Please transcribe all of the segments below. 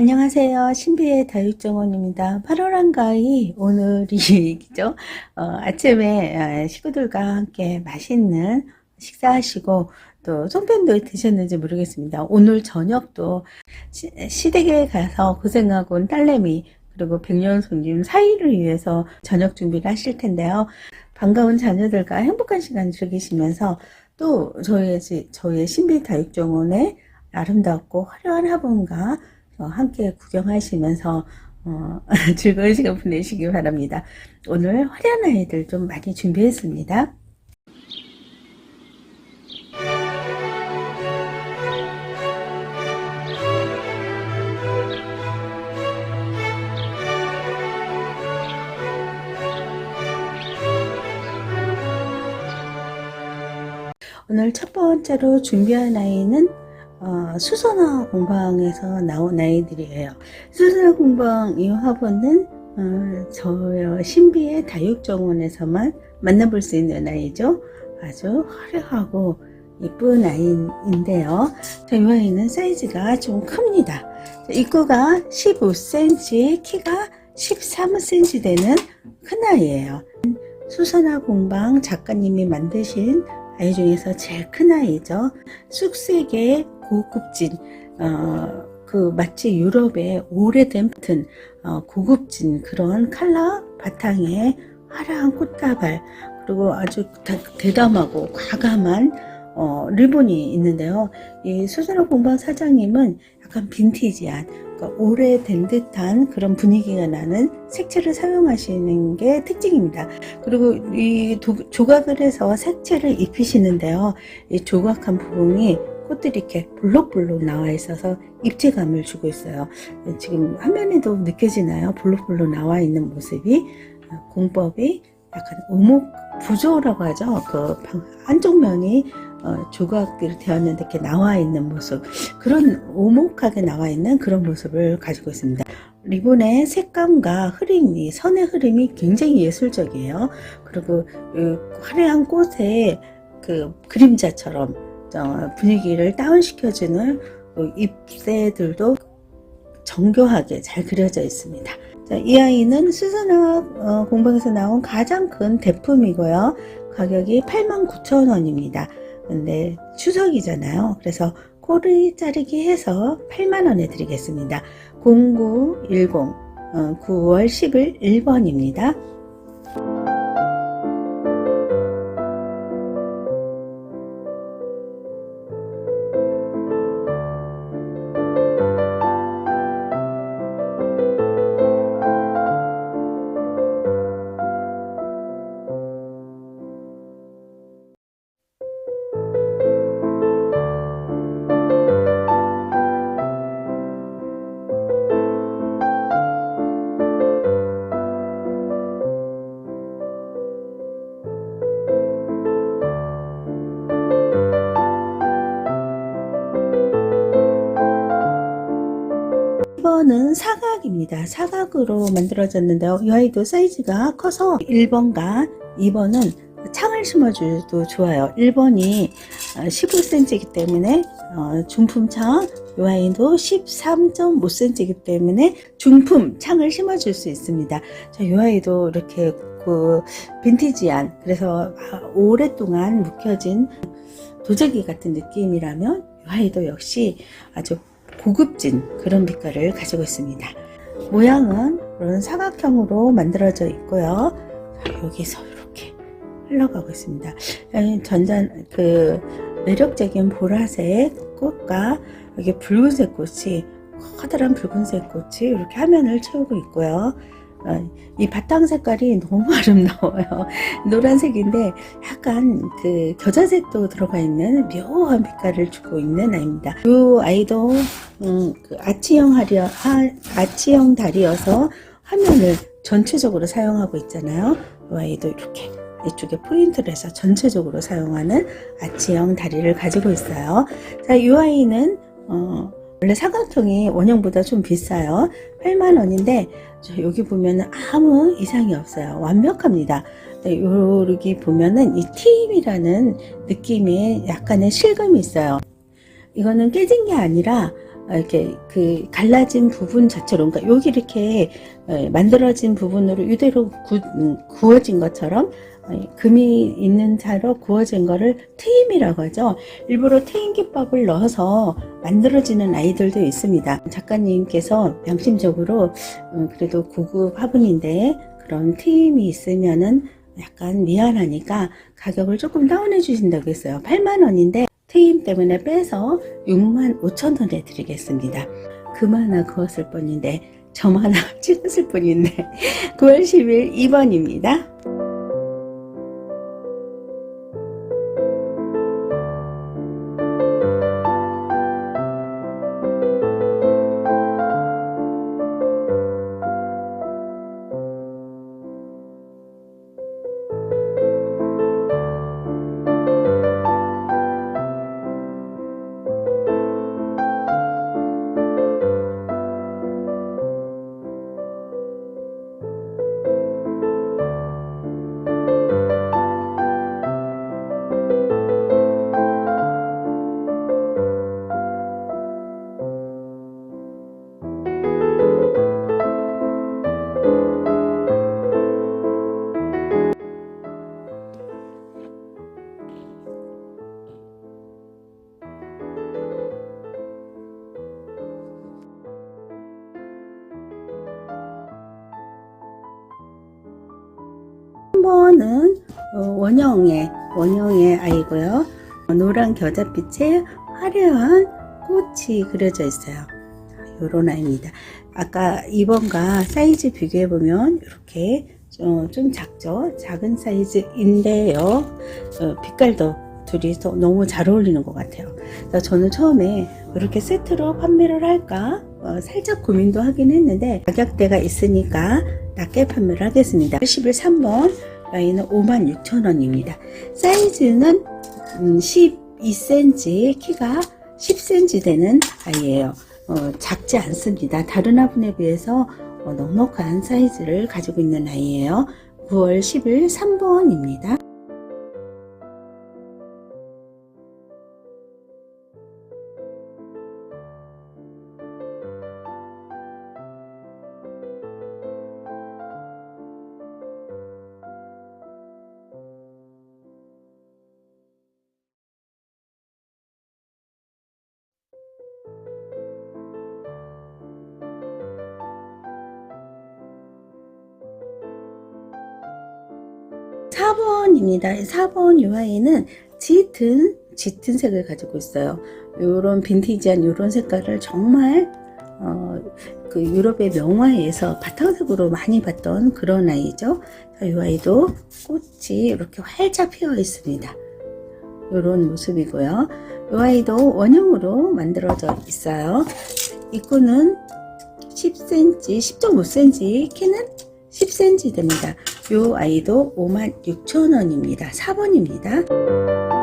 안녕하세요. 신비의 다육정원입니다. 8월 한가위 오늘이죠. 어, 아침에 아, 식구들과 함께 맛있는 식사하시고 또 송편도 드셨는지 모르겠습니다. 오늘 저녁도 시, 시댁에 가서 고생하고 온 딸내미 그리고 백년 손님 사이를 위해서 저녁 준비를 하실 텐데요. 반가운 자녀들과 행복한 시간 즐기시면서 또 저희의, 저희의 신비 다육정원의 아름답고 화려한 화분과 어, 함께 구경하시면서 어, 즐거운 시간 보내시기 바랍니다. 오늘 화려한 아이들 좀 많이 준비했습니다. 오늘 첫 번째로 준비한 아이는 어, 수선화 공방에서 나온 아이들이에요. 수선화 공방 이 화분은 어, 저 신비의 다육정원에서만 만나볼 수 있는 아이죠. 아주 화려하고 이쁜 아이인데요. 자, 이 아이는 사이즈가 좀 큽니다. 자, 입구가 15cm, 키가 13cm 되는 큰 아이예요. 수선화 공방 작가님이 만드신 아이 중에서 제일 큰 아이죠. 쑥색의 고급진 어, 그 마치 유럽의 오래된 튼 어, 고급진 그런 칼라 바탕에 화려한 꽃다발 그리고 아주 대, 대담하고 과감한 어, 리본이 있는데요. 이 수선화 공방 사장님은 약간 빈티지한 그러니까 오래된 듯한 그런 분위기가 나는 색채를 사용하시는 게 특징입니다. 그리고 이 도, 조각을 해서 색채를 입히시는데요. 이 조각한 부분이 꽃들이 이렇게 볼록볼록 나와 있어서 입체감을 주고 있어요. 지금 화면에도 느껴지나요? 볼록볼록 나와 있는 모습이 공법이 약간 오목 부조라고 하죠. 그 한쪽 면이 어, 조각으로 되었는데 이렇게 나와 있는 모습 그런 오목하게 나와 있는 그런 모습을 가지고 있습니다. 리본의 색감과 흐름이 선의 흐름이 굉장히 예술적이에요. 그리고 화려한 꽃의 그 그림자처럼 분위기를 다운시켜주는 잎새들도 정교하게 잘 그려져 있습니다. 자, 이 아이는 수선화 어, 공방에서 나온 가장 큰 대품이고요. 가격이 89,000원입니다. 근데 추석이잖아요. 그래서 꼬리 자르기 해서 8만원에 드리겠습니다. 0910 어, 9월 10일 1번입니다. 사각입니다. 사각으로 만들어졌는데요. 이 아이도 사이즈가 커서 1번과 2번은 창을 심어줘도 좋아요. 1번이 15cm이기 때문에 어, 중품 창, 이 아이도 13.5cm이기 때문에 중품 창을 심어줄 수 있습니다. 자, 이 아이도 이렇게 그 빈티지한 그래서 오랫동안 묵혀진 도자기 같은 느낌이라면 이 아이도 역시 아주 고급진 그런 빛깔을 가지고 있습니다. 모양은 이런 사각형으로 만들어져 있고요. 여기서 이렇게 흘러가고 있습니다. 전전 그 매력적인 보라색 꽃과 여기 붉은색 꽃이 커다란 붉은색 꽃이 이렇게 화면을 채우고 있고요. 어, 이 바탕 색깔이 너무 아름다워요. 노란색인데 약간 그 겨자색도 들어가 있는 묘한 빛깔을 주고 있는 아이입니다. 이 아이도 음, 그 아치형 하리어, 하, 아치형 다리여서 화면을 전체적으로 사용하고 있잖아요. 이 아이도 이렇게 이쪽에 포인트를 해서 전체적으로 사용하는 아치형 다리를 가지고 있어요. 자, 이 아이는 어, 원래 사각형이 원형보다 좀 비싸요. 8만원인데 여기 보면 아무 이상이 없어요. 완벽합니다. 네, 여기 보면은 이 팀이라는 느낌의 약간의 실감이 있어요. 이거는 깨진 게 아니라 이렇게 그 갈라진 부분 자체로 그러니까 여기 이렇게 어, 만들어진 부분으로 이대로 구, 음, 구워진 것처럼 어, 금이 있는 차로 구워진 거를 트임이라고 하죠. 일부러 트임 기법을 넣어서 만들어지는 아이들도 있습니다. 작가님께서 양심적으로 어, 그래도 고급 화분인데 그런 트임이 있으면은 약간 미안하니까 가격을 조금 다운해 주신다고 했어요. 8만 원인데 트임 때문에 빼서 6만 5천 원에 드리겠습니다. 금 하나 그었을 뿐인데 점 하나 찍었을 뿐인데 9월 10일 2번입니다. 3번은 어, 원형의 원형의 아이고요. 어, 노란 겨자빛에 화려한 꽃이 그려져 있어요. 요런 아이입니다. 아까 2번과 사이즈 비교해 보면 이렇게 어, 좀 작죠. 작은 사이즈인데요. 어, 빛깔도 둘이서 너무 잘 어울리는 것 같아요. 저는 처음에 이렇게 세트로 판매를 할까 어, 살짝 고민도 하긴 했는데 가격대가 있으니까 낮게 판매를 하겠습니다. 11 3번 라인은 56,000원입니다. 사이즈는 음, 12cm, 키가 10cm 되는 아이예요. 어, 작지 않습니다. 다른 화분에 비해서 어, 넉넉한 사이즈를 가지고 있는 아이예요. 9월 10일 3번입니다. 번입니다 4번 UI는 짙은 짙은 색을 가지고 있어요. 요런 빈티지한 요런 색깔을 정말 어, 그 유럽의 명화에서 바탕색으로 많이 봤던 그런 아이죠. 자, 이 아이도 꽃이 이렇게 활짝 피어 있습니다. 요런 모습이고요. 이 아이도 원형으로 만들어져 있어요. 입구는 10cm, 10.5cm, 키는 10cm 됩니다. 이 아이도 56,000원입니다. 4번입니다.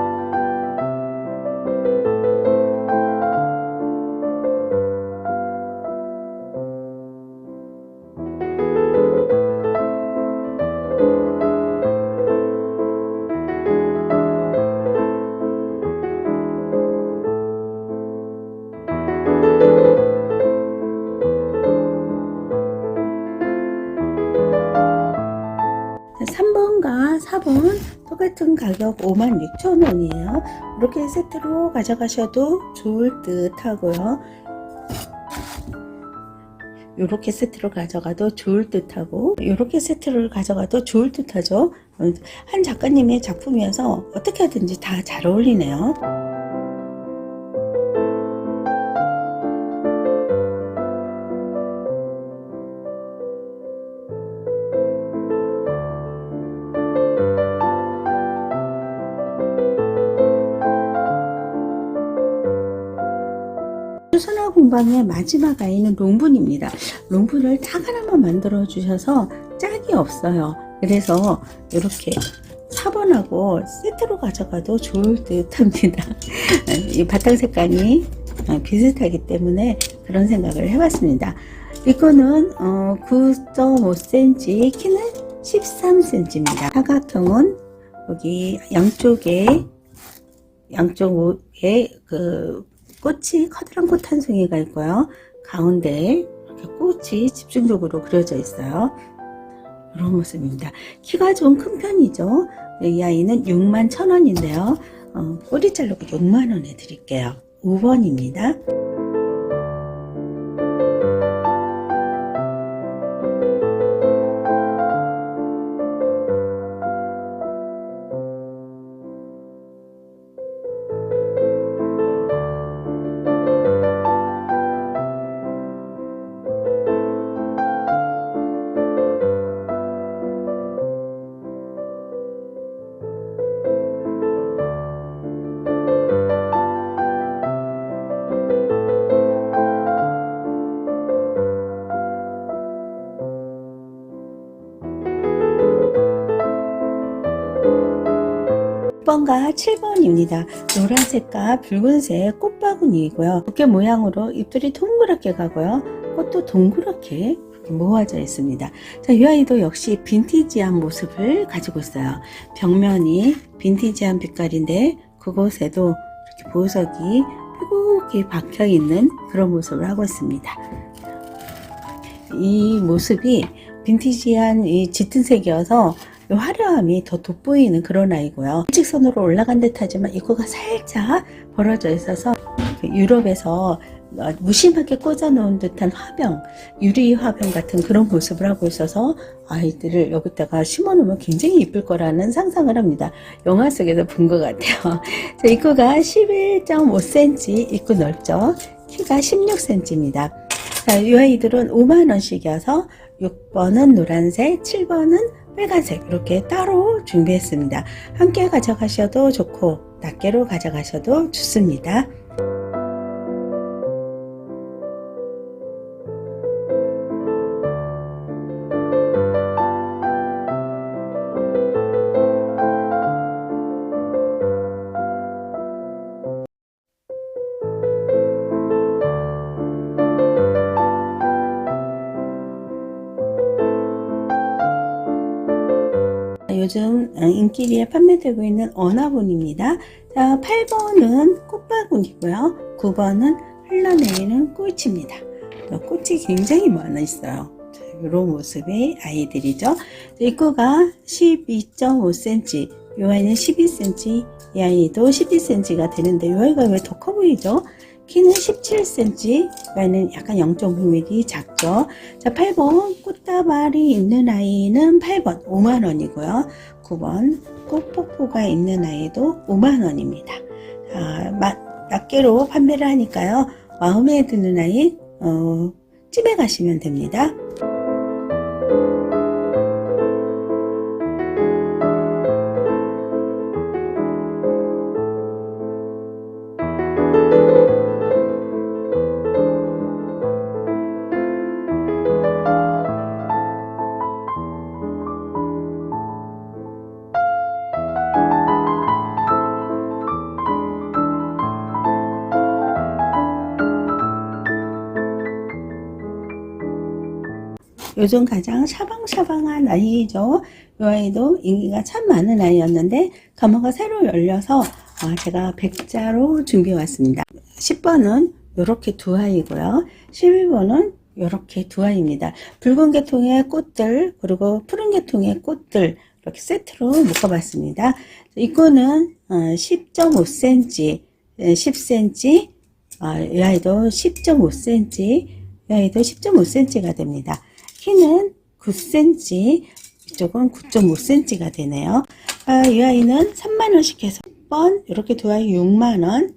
가격 56,000원이에요. 이렇게 세트로 가져가셔도 좋을 듯 하고요. 이렇게 세트로 가져가도 좋을 듯 하고 이렇게 세트를 가져가도 좋을 듯 하죠. 어, 한 작가님의 작품이어서 어떻게 하든지 다 잘 어울리네요. 공방의 마지막 아이는 롱분입니다. 롱분을 짝 하나만 만들어 주셔서 짝이 없어요. 그래서 이렇게 4번하고 세트로 가져가도 좋을 듯 합니다. 이 바탕 색깔이 어, 비슷하기 때문에 그런 생각을 해봤습니다. 이거는 9.5cm, 키는 13cm입니다. 사각형은 여기 양쪽에 양쪽에 그 꽃이 커다란 꽃 한 송이가 있고요. 가운데에 이렇게 꽃이 집중적으로 그려져 있어요. 이런 모습입니다. 키가 좀 큰 편이죠. 이 아이는 6만 천 원인데요. 어, 꼬리 자르고 6만 원에 드릴게요. 5번입니다. 번과 7번입니다. 노란색과 붉은색 꽃바구니이고요. 어깨 모양으로 잎들이 동그랗게 가고요. 꽃도 동그랗게 모아져 있습니다. 자, 이 아이도 역시 빈티지한 모습을 가지고 있어요. 벽면이 빈티지한 빛깔인데 그곳에도 이렇게 보석이 뾰족히 박혀 있는 그런 모습을 하고 있습니다. 이 모습이 빈티지한 이 짙은 색이어서 이 화려함이 더 돋보이는 그런 아이고요. 일직선으로 올라간 듯하지만 이거가 살짝 벌어져 있어서 그 유럽에서 어, 무심하게 꽂아놓은 듯한 화병, 유리 화병 같은 그런 모습을 하고 있어서 아이들을 여기다가 심어놓으면 굉장히 이쁠 거라는 상상을 합니다. 영화 속에서 본 것 같아요. 자, 입구가 11.5cm, 입구 넓죠. 키가 16cm입니다. 자, 이 아이들은 5만원씩이어서 6번은 노란색, 7번은 빨간색 이렇게 따로 준비했습니다. 함께 가져가셔도 좋고 낱개로 가져가셔도 좋습니다. 요즘 어, 인기리에 판매되고 있는 언화분입니다. 자, 8번은 꽃바구니고요. 9번은 흘러내리는 꽃입니다. 꽃이 굉장히 많아 있어요. 자, 이런 모습의 아이들이죠. 입구가 12.5cm, 이 아이는 12cm, 이 아이도 12cm가 되는데 이 아이가 왜 더 커 보이죠? 키는 17cm, 아이는 약간 0.5mm 작죠. 자, 8번 꽃다발이 있는 아이는 8번 5만원이고요. 9번 꽃폭포가 있는 아이도 5만원입니다. 아, 낱개로 판매를 하니까요. 마음에 드는 아이 어, 찜해 가시면 됩니다. 요즘 가장 샤방샤방한 아이죠. 이 아이도 인기가 참 많은 아이였는데 가마가 새로 열려서 아, 제가 백자로 준비해 왔습니다. 10번은 이렇게 두 아이고요. 11번은 이렇게 두 아이입니다. 붉은 계통의 꽃들 그리고 푸른 계통의 꽃들 이렇게 세트로 묶어봤습니다. 입구는 10.5cm, 10cm, 아, 이 아이도 10.5cm, 이 아이도 10.5cm가 됩니다. 키는 9cm, 이쪽은 9.5cm가 되네요. 아, 이 아이는 3만원씩 해서 10번, 이렇게 두 아이 6만원,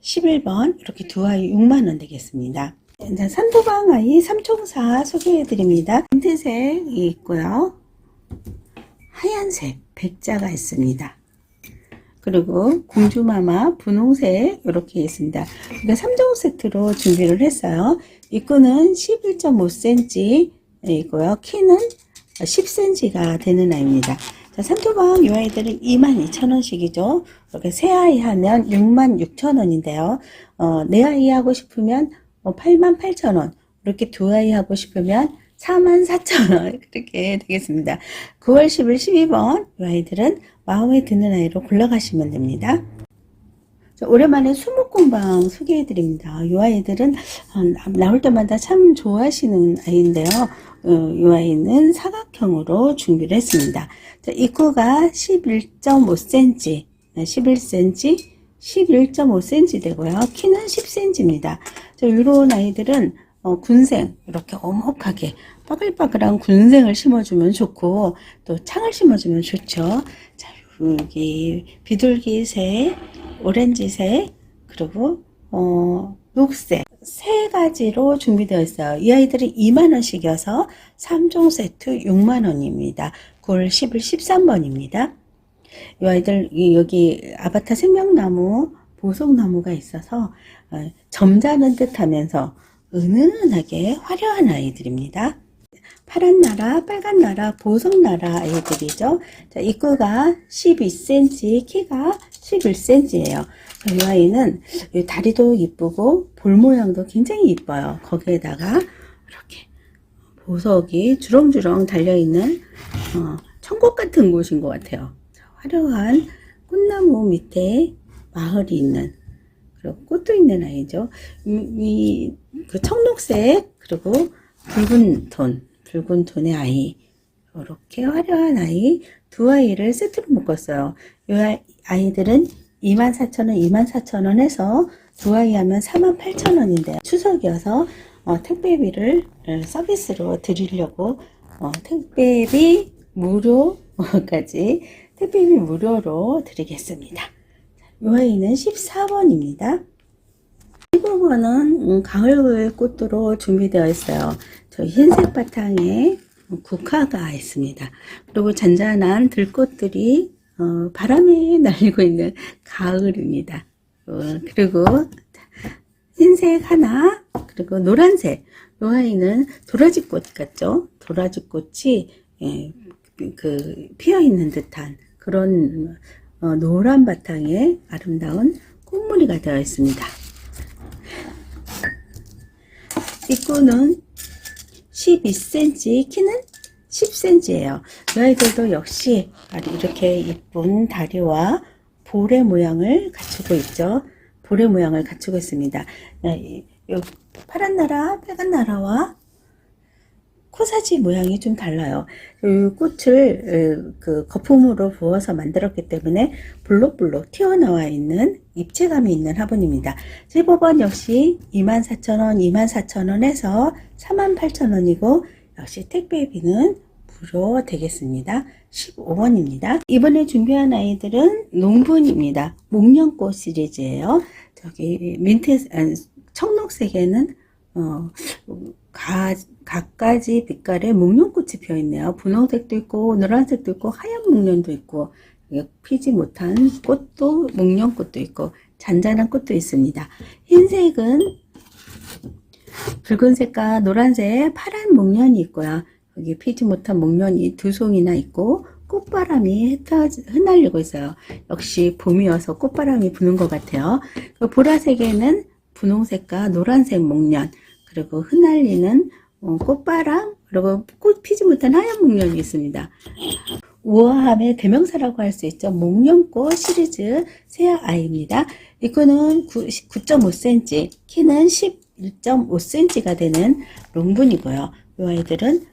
11번, 이렇게 두 아이 6만원 되겠습니다. 자, 산도방 아이 삼총사 소개해드립니다. 흰색이 있고요. 하얀색, 백자가 있습니다. 그리고 공주마마 분홍색 이렇게 있습니다. 그러니까 3종 세트로 준비를 했어요. 입구는 11.5cm 이고요. 키는 10cm가 되는 아이입니다. 자, 산토방 이 아이들은 22,000원씩이죠. 이렇게 세 아이 하면 66,000원인데요. 어, 네 아이 하고 싶으면 뭐 88,000원. 이렇게 두 아이 하고 싶으면 44,000원. 그렇게 되겠습니다. 9월 10일 12번 이 아이들은 마음에 드는 아이로 골라가시면 됩니다. 자, 오랜만에 수목공방 소개해 드립니다. 이 아이들은 어, 나올 때마다 참 좋아하시는 아이인데요. 어, 이 아이는 사각형으로 준비를 했습니다. 자, 입구가 11.5cm, 11cm, 11.5cm 되고요. 키는 10cm입니다. 자, 이런 아이들은 어, 군생 이렇게 오목하게 빠글빠글한 군생을 심어주면 좋고 또 창을 심어주면 좋죠. 자, 여기 비둘기색, 오렌지색, 그리고 어, 녹색 세 가지로 준비되어 있어요. 이 아이들이 2만 원씩이어서 3종 세트 6만 원입니다. 9월 10일 13번입니다. 이 아이들 이 여기 아바타 생명나무 보석나무가 있어서 어, 점잖은 듯 하면서 은은하게 화려한 아이들입니다. 파란 나라, 빨간 나라, 보석 나라 아이들이죠. 자, 입구가 12cm, 키가 11cm예요. 이 아이는 이 다리도 이쁘고 볼 모양도 굉장히 이뻐요. 거기에다가 이렇게 보석이 주렁주렁 달려있는 어, 천국 같은 곳인 것 같아요. 자, 화려한 꽃나무 밑에 마을이 있는 그리고 꽃도 있는 아이죠. 이, 그 청록색 그리고 붉은 톤, 붉은 톤의 아이 이렇게 화려한 아이 두 아이를 세트로 묶었어요. 이 아이들은 24,000원, 24,000원 해서 두 아이 하면 48,000원인데요. 추석이어서 어, 택배비를 어, 서비스로 드리려고 어, 택배비 무료까지 택배비 무료로 드리겠습니다. 이 아이는 14번입니다. 15번은 음, 가을 꽃으로 준비되어 있어요. 저 흰색 바탕에 국화가 있습니다. 그리고 잔잔한 들꽃들이 어, 바람에 날리고 있는 가을입니다. 어, 그리고 흰색 하나, 그리고 노란색. 이 아이는 도라지꽃 같죠? 도라지꽃이 예, 그 피어 있는 듯한 그런 어, 노란 바탕에 아름다운 꽃무늬가 되어 있습니다. 입구는 12cm, 키는 10cm예요. 이 아이들도 역시 이렇게 이쁜 다리와 볼의 모양을 갖추고 있죠. 볼의 모양을 갖추고 있습니다. 이 파란 나라, 빨간 나라와 코사지 모양이 좀 달라요. 이 꽃을 그 거품으로 부어서 만들었기 때문에 볼록볼록 튀어나와 있는 입체감이 있는 화분입니다. 15번 역시 24,000원, 24,000원 해서 48,000원이고 역시 택배비는 무료 되겠습니다. 15번입니다. 이번에 준비한 아이들은 농분입니다. 목련꽃 시리즈예요. 저기 민트 청록색에는 어, 가, 갖가지 빛깔의 목련꽃이 피어 있네요. 분홍색도 있고 노란색도 있고 하얀 목련도 있고 피지 못한 꽃도 목련꽃도 있고 잔잔한 꽃도 있습니다. 흰색은 붉은색과 노란색, 파란 목련이 있고요. 여기 피지 못한 목련이 두 송이나 있고 꽃바람이 흩날리고 있어요. 역시 봄이어서 꽃바람이 부는 것 같아요. 그 보라색에는 분홍색과 노란색 목련 그리고 흩날리는 어, 꽃바람 그리고 꽃 피지 못한 하얀 목련이 있습니다. 우아함의 대명사라고 할 수 있죠. 목련꽃 시리즈 새 아이입니다. 이거는 9.5cm, 키는 11.5cm가 되는 롱분이고요. 이 아이들은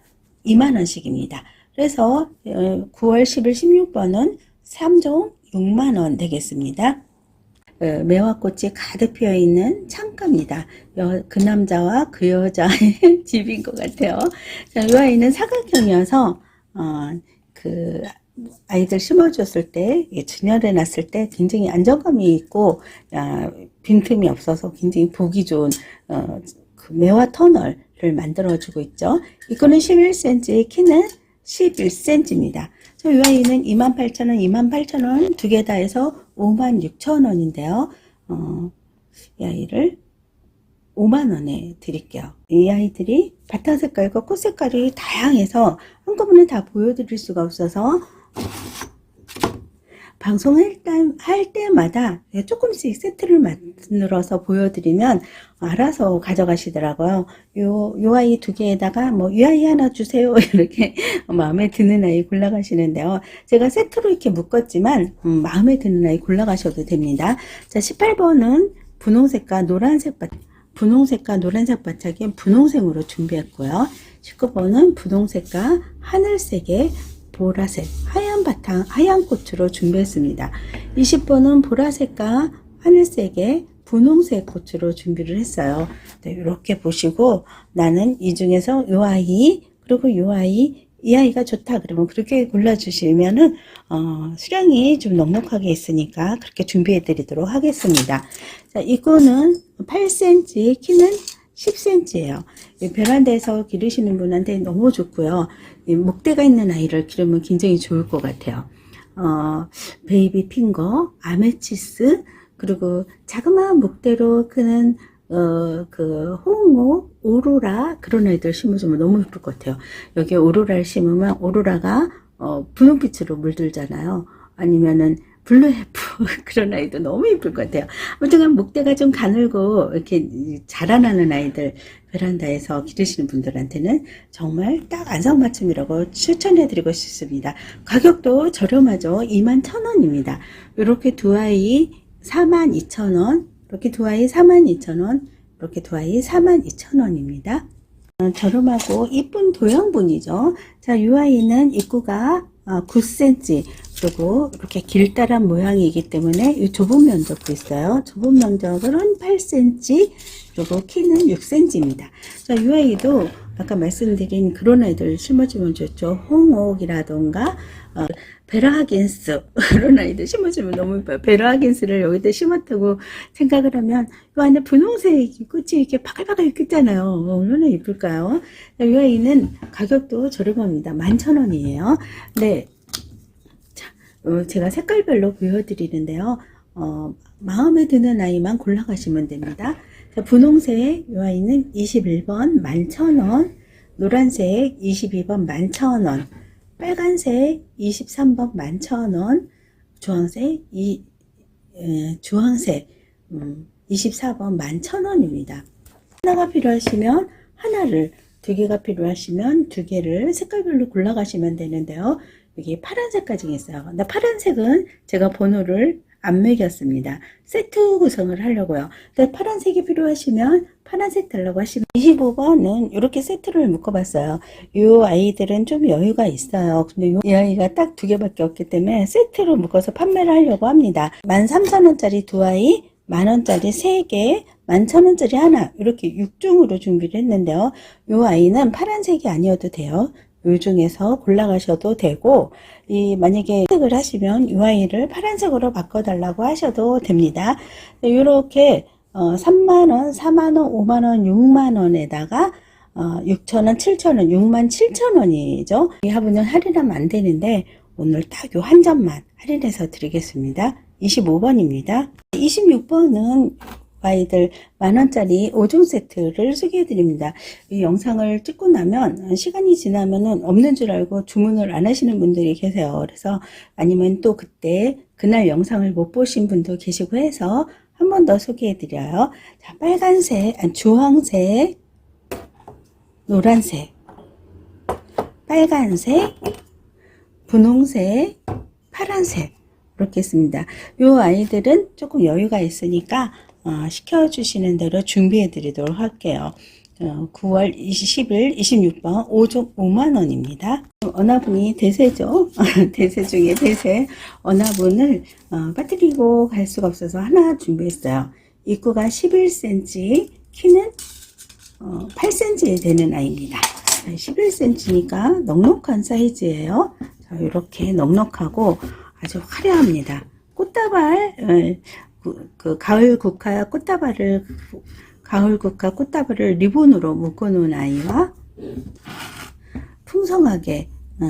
2만원씩입니다. 그래서 9월 10일 16번은 3종 6만원 되겠습니다. 어, 매화꽃이 가득 피어 있는 창가입니다. 그 남자와 그 여자의 집인 것 같아요. 자, 이 아이는 사각형이어서 어, 그 아이들 심어줬을 때, 진열해 놨을 때 굉장히 안정감이 있고, 아, 빈틈이 없어서 굉장히 보기 좋은, 어, 그 매화 터널을 만들어주고 있죠. 이거는 11cm, 키는 11cm입니다. 저이 아이는 28,000원, 28,000원 두 개 다 해서 56,000원인데요. 어, 이 아이를 5만원에 드릴게요. 이 아이들이 바탕 색깔과 꽃 색깔이 다양해서 한꺼번에 다 보여드릴 수가 없어서 방송할 때마다 조금씩 세트를 만들어서 보여드리면 알아서 가져가시더라고요. 요, 요 아이 두 개에다가 뭐, 이 아이 하나 주세요. 이렇게 마음에 드는 아이 골라가시는데요. 제가 세트로 이렇게 묶었지만, 음, 마음에 드는 아이 골라가셔도 됩니다. 자, 18번은 분홍색과 노란색 바, 분홍색과 노란색 바짝에 분홍색으로 준비했고요. 19번은 분홍색과 하늘색의 보라색, 하얀 바탕, 하얀 꽃으로 준비했습니다. 20번은 보라색과 하늘색의 분홍색 꽃으로 준비를 했어요. 네, 이렇게 보시고 나는 이 중에서 이 아이 그리고 이 아이 이 아이가 좋다 그러면 그렇게 골라주시면은 어, 수량이 좀 넉넉하게 있으니까 그렇게 준비해 드리도록 하겠습니다. 자, 이거는 8cm, 키는 10cm예요. 베란다에서 기르시는 분한테 너무 좋고요. 이 목대가 있는 아이를 기르면 굉장히 좋을 것 같아요. 어, 베이비 핑거, 아메치스, 그리고 자그마한 목대로 크는 어, 그, 홍어, 오로라, 그런 애들 심어주면 너무 예쁠 것 같아요. 여기에 오로라를 심으면 오로라가, 어, 분홍빛으로 물들잖아요. 아니면은, 블루헤프, 그런 아이도 너무 예쁠 것 같아요. 아무튼 목대가 좀 가늘고, 이렇게 자라나는 아이들, 베란다에서 기르시는 분들한테는 정말 딱 안성맞춤이라고 추천해드리고 싶습니다. 가격도 저렴하죠. 21,000원입니다. 이렇게 두 아이 42,000원, 이렇게 두 아이 42,000원, 이렇게 두 아이 42,000원입니다. 어, 저렴하고 이쁜 도형분이죠. 자, 이 아이는 입구가 9cm, 그리고 이렇게 길다란 모양이기 때문에 이 좁은 면적도 있어요. 좁은 면적은 8cm, 그리고 키는 6cm입니다. 자, 이 아이도 아까 말씀드린 그런 아이들 심어주면 좋죠. 홍옥이라던가, 어, 베라하긴스 그런 아이들 심어주면 너무 예뻐요. 베라하긴스를 여기다 심었다고 생각을 하면 이 안에 분홍색 꽃이 이렇게 바글바글 있잖아요. 얼마나 예쁠까요? 이 아이는 가격도 저렴합니다. 11,000원이에요. 네. 자, 어, 제가 색깔별로 보여드리는데요. 어, 마음에 드는 아이만 골라가시면 됩니다. 자, 분홍색 이 아이는 21번 11,000원, 노란색 22번 11,000원, 빨간색 23번 11,000원, 주황색 이 에, 주황색 음, 24번 11,000원입니다. 하나가 필요하시면 하나를 두 개가 필요하시면 두 개를 색깔별로 골라가시면 되는데요. 여기 파란색까지 있어요. 근데 파란색은 제가 번호를 안 매겼습니다. 세트 구성을 하려고요. 근데 파란색이 필요하시면 파란색 달라고 하시면 25번은 이렇게 세트를 묶어봤어요. 이 아이들은 좀 여유가 있어요. 근데 이 아이가 딱 두 개밖에 없기 때문에 세트로 묶어서 판매를 하려고 합니다. 13,000원짜리 두 아이, 만원짜리 세 개, 11,000원짜리 하나 이렇게 6종으로 준비를 했는데요. 이 아이는 파란색이 아니어도 돼요. 요 중에서 골라가셔도 되고 이 만약에 선택을 하시면 이 아이를 파란색으로 바꿔달라고 하셔도 됩니다. 이렇게 어, 3만원, 4만원, 5만원, 6만원에다가 어, 6천원, 7천원, 6만 7천원이죠. 이 화분은 할인하면 안 되는데 오늘 딱 요 한 점만 할인해서 드리겠습니다. 25번입니다. 26번은 아이들 만원짜리 5종 세트를 소개해 드립니다. 이 영상을 찍고 나면 시간이 지나면은 없는 줄 알고 주문을 안 하시는 분들이 계세요. 그래서 아니면 또 그때 그날 영상을 못 보신 분도 계시고 해서 한 번 더 소개해 드려요. 자, 빨간색, 아니, 주황색, 노란색, 빨간색, 분홍색, 파란색 이렇게 있습니다. 이 아이들은 조금 여유가 있으니까 어, 시켜주시는 대로 준비해 드리도록 할게요. 어, 9월 20일 26번 5종 5만원입니다. 어나분이 대세죠. 대세 중에 대세. 어나분을 어, 빠뜨리고 갈 수가 없어서 하나 준비했어요. 입구가 11cm, 키는 어, 8cm 되는 아이입니다. 11cm니까 넉넉한 사이즈예요. 자, 이렇게 넉넉하고 아주 화려합니다. 꽃다발, 어, 그, 그 가을 국화 꽃다발을 가을 국화 꽃다발을 리본으로 묶어놓은 아이와 풍성하게 어,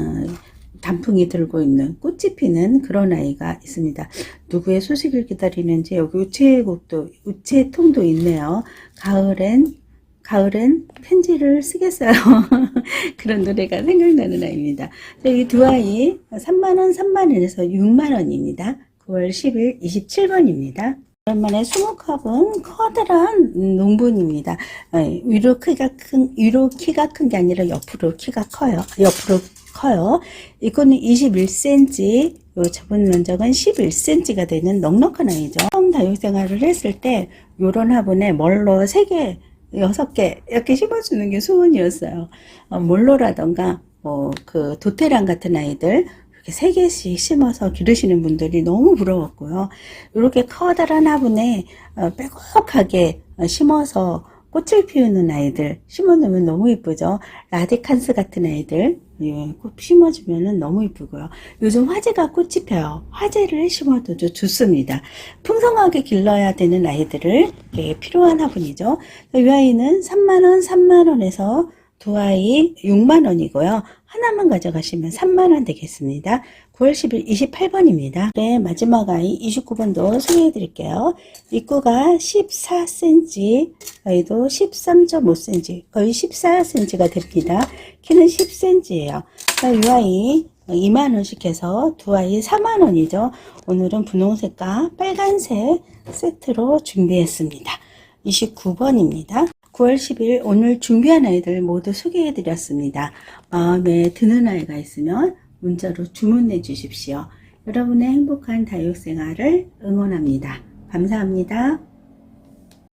단풍이 들고 있는 꽃이 피는 그런 아이가 있습니다. 누구의 소식을 기다리는지 여기 우체국도 우체통도 있네요. 가을엔 가을엔 편지를 쓰겠어요. 그런 노래가 생각나는 아이입니다. 이 두 아이 3만원, 3만원에서 6만원입니다. 9월 10일 27번입니다. 오랜만에 수목합은 커다란 농분입니다. 예, 위로 키가 큰, 위로 키가 큰 게 아니라 옆으로 키가 커요. 옆으로 커요. 이거는 21cm, 요 접은 면적은 11cm가 되는 넉넉한 아이죠. 처음 다육 생활을 했을 때 요런 화분에 멀로 3개, 6개 이렇게 심어주는 게 소원이었어요. 어, 몰로라던가 뭐 그 도테랑 같은 아이들 세 개씩 심어서 기르시는 분들이 너무 부러웠고요. 이렇게 커다란 화분에 어, 빼곡하게 어, 심어서 꽃을 피우는 아이들 심어놓으면 너무 이쁘죠. 라디칸스 같은 아이들 예, 꽃 심어주면 너무 이쁘고요. 요즘 화재가 꽃이 펴요. 화재를 심어도 좋습니다. 풍성하게 길러야 되는 아이들을 이렇게 필요한 화분이죠. 이 아이는 3만원, 3만원에서 두 아이 6만원이고요. 하나만 가져가시면 3만원 되겠습니다. 9월 10일 28번입니다. 네, 마지막 아이 29번도 소개해 드릴게요. 입구가 14cm, 아이도 13.5cm, 거의 14cm가 됩니다. 키는 10cm예요. 이 아이 2만원씩 해서 두 아이 4만원이죠. 오늘은 분홍색과 빨간색 세트로 준비했습니다. 29번입니다. 9월 10일 오늘 준비한 아이들 모두 소개해 드렸습니다. 마음에 드는 아이가 있으면 문자로 주문해 주십시오. 여러분의 행복한 다육 생활을 응원합니다. 감사합니다.